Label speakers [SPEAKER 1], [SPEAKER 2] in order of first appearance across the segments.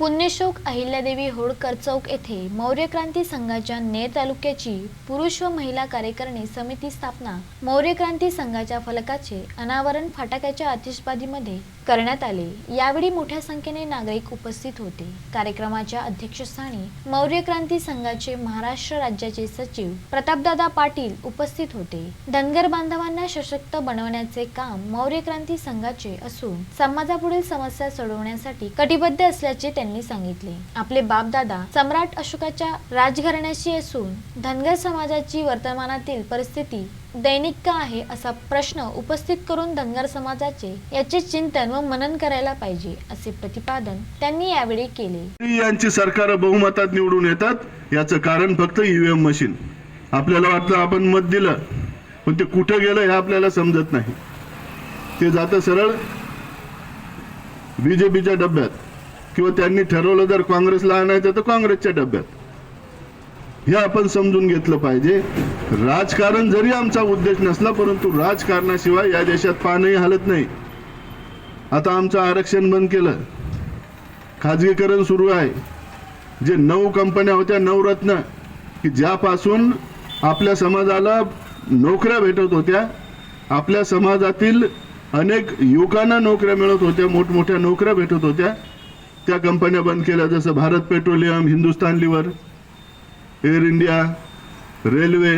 [SPEAKER 1] पुण्यशोक अहिल्यादेवी होळकर चौक येथे मौर्य क्रांती संघाच्या नेर तालुक्याची पुरुष व महिला कार्यकारिणी समिती स्थापना मौर्य क्रांती संघाच्या फलकाचे अनावरण फटाक्याच्या आतिषबाजीमध्ये करण्यात आले. यावेळी मोठ्या संख्येने नागरिक उपस्थित होते. कार्यक्रमाच्या अध्यक्षस्थानी मौर्य क्रांती संघाचे महाराष्ट्र राज्याचे सचिव प्रतापदादा पाटील उपस्थित होते. धनगर बांधवांना सशक्त बनवण्याचे काम मौर्य क्रांती संघाचे असून समाजापुढील समस्या सोडवण्यासाठी कटिबद्ध असल्याचे त्यांनी सांगितले. आपले बापदादा सम्राट अशोकाच्या राजघराण्याशी असून धनगर समाजाची वर्तमानातील परिस्थिती दैनिक का आहे असा प्रश्न उपस्थित करून धनगर समाजाचे याचे चिंतन व मनन करायला पाहिजे असे प्रतिपादन त्यांनी यावेळी केले.
[SPEAKER 2] यांची सरकार बहुमतात निवडून येतात याचं कारण फक्त ईव्हीएम मशीन आपल्याला वाटलं आपण मत दिलं पण ते कुठं गेलं हे आपल्याला समजत नाही. ते जातं सरळ. बीजेपीच्या डब्यात. किंवा त्यांनी ठरवलं जर काँग्रेसला आणायचं तर काँग्रेसच्या डब्यात. हे आपण समजून घेतलं पाहिजे. राजकारण जरी आमचा उद्देश नसला परंतु राजकारणाशिवाय या देशात पानही हलत नाही. आता आमचं आरक्षण बंद केलं. खाजगीकरण सुरू आहे. जे नऊ कंपन्या होत्या नवरत्न की ज्यापासून आपल्या समाजाला नोकऱ्या भेटत होत्या आपल्या समाजातील अनेक युवकांना नोकऱ्या मिळत होत्या मोठमोठ्या नोकऱ्या भेटत होत्या त्या कंपन्या बंद केल्या जसं Bharat petroleum Hindustan lever air India railway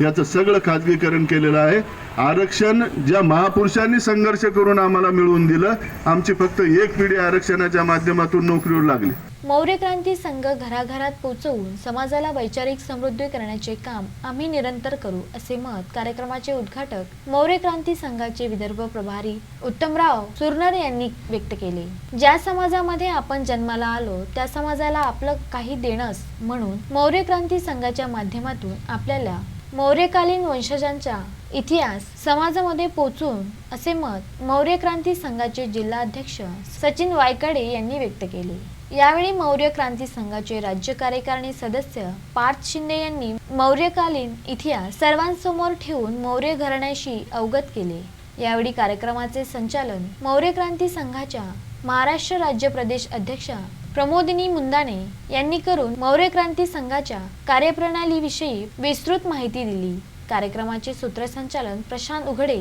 [SPEAKER 2] याचं सगळं खाजगीकरण केलेलं आहे. आरक्षण ज्या महापुरुषांनी संघर्ष करून आम्हाला मिळवून दिलं आमची फक्त एक पिढी आरक्षणाच्या माध्यमातून नोकरीवर लागली.
[SPEAKER 1] मौर्य क्रांती संघ घराघरात पोहोचवून समाजाला वैचारिक समृद्धी करण्याचे काम आम्ही निरंतर करू असे मत कार्यक्रमाचे उद्घाटक मौर्य क्रांती संघाचे विदर्भ प्रभारी उत्तमराव सुरनर यांनी व्यक्त केले. ज्या समाजामध्ये आपण जन्माला आलो त्या समाजाला आपलं काही देणंच म्हणून मौर्य क्रांती संघाच्या माध्यमातून आपल्याला मौर्यकालीन वंशजांचा इतिहास समाजामध्ये पोचून असे मत मौर्य क्रांती संघाचे जिल्हाध्यक्ष सचिन वायकडे यांनी व्यक्त केले. यावेळी मौर्य क्रांती संघाचे राज्य कार्यकारिणी सदस्य पार्थ शिंदे यांनी मौर्यकालीन इतिहास सर्वांसमोर ठेवून मौर्य घराण्याशी अवगत केले. यावेळी कार्यक्रमाचे संचालन मौर्य क्रांती संघाच्या महाराष्ट्र राज्य प्रदेश अध्यक्षा प्रमोदिनी मुंदाने यांनी करून मौर्य क्रांती संघाच्या कार्यप्रणालीविषयी विस्तृत माहिती दिली. कार्यक्रमाचे सूत्रसंचालन प्रशांत उघडे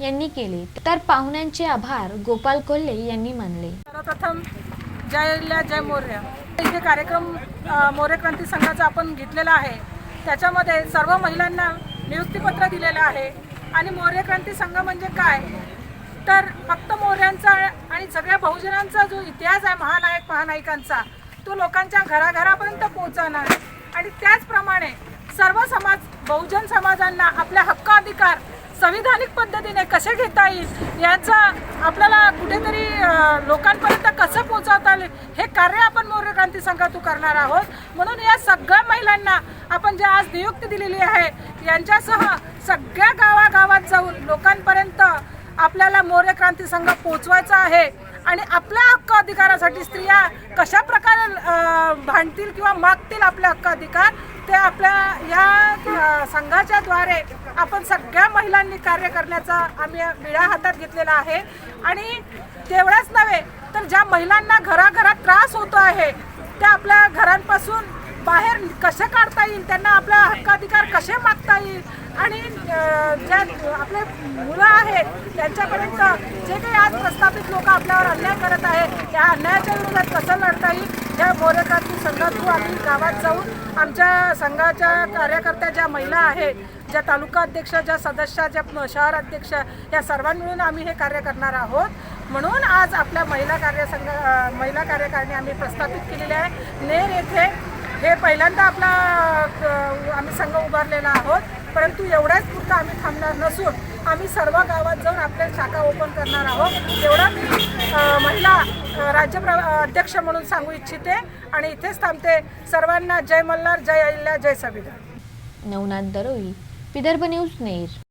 [SPEAKER 1] यांनी केले. तर पाहुण्यांचे आभार गोपाल कोल्हे यांनी मानले.
[SPEAKER 3] सर्वप्रथम जय जय मौर्य. इथे कार्यक्रम मौर्य क्रांती संघाचा आपण घेतलेला आहे त्याच्यामध्ये सर्व महिलांना नियुक्तीपत्र दिलेलं आहे. आणि मौर्य क्रांती संघ म्हणजे काय? तर फक्त मौर्यांचा आणि सगळ्या बहुजनांचा जो इतिहास आहे महानायक महानायकांचा तो लोकांच्या घराघरापर्यंत पोहोचवणार. आणि त्याचप्रमाणे सर्व समाज बहुजन समाजांना आपल्या हक्क अधिकार संविधानिक पद्धतीने कसे घेता येईल याचा आपल्याला कुठेतरी लोकांपर्यंत कसं पोहोचवता येईल हे कार्य आपण मौर्य क्रांती संघातून करणार आहोत. म्हणून या सगळ्या महिलांना आपण जे आज नियुक्ती दिलेली आहे यांच्यासह सगळ्या गावागावात जाऊन लोकांपर्यंत आपल्याला मौर्य क्रांती संघ पोचवायचा आहे आणि आपल्या हक्क अधिकारासाठी स्त्रिया कशा प्रकारे भांडतील किंवा मागतील आपले हक्क अधिकार ते आपल्या या संघाच्या द्वारे आपण सगळ्या महिलांनी कार्य करण्याचा आम्ही विळा हातात घेतलेला आहे. आणि तेवढंच नव्हे तर ज्या महिलांना घराघरात त्रास होतो आहे त्या आपल्या घरांपासून बाहेर कसे काढता येईल त्यांना आपला हक्काधिकार कसे मागता येईल? आणि ज्या आपले मुलं आहेत त्यांच्यापर्यंत जे काही आज प्रस्थापित लोक आपल्यावर अन्याय करत आहेत त्या अन्यायाच्या विरोधात कसं लढता येईल? या मौर्य संघातून आम्ही गावात जाऊन आमच्या संघाच्या कार्यकर्त्या ज्या महिला आहेत ज्या तालुका अध्यक्ष ज्या सदस्य ज्या शहर अध्यक्ष या सर्वां मिळून आम्ही हे कार्य करणार आहोत. म्हणून आज आपल्या महिला कार्यसंघ महिला कार्यकारिणी आम्ही प्रस्थापित केलेली आहे. नेर येथे हे पहिल्यांदा आपला आम्ही संघ उभारलेला आहोत. परंतु एवढ्याच पुरता आम्ही थांबणार नसून आम्ही सर्व गावात जाऊन आपल्या शाखा ओपन करणार आहोत. एवढा मी महिला राज्य प्र अध्यक्ष म्हणून सांगू इच्छिते आणि इथेच थांबते. सर्वांना जय मल्हार जय अहिल्या जय संविधान
[SPEAKER 1] नवनाथ दरोई विदर्भ न्यूज नेर.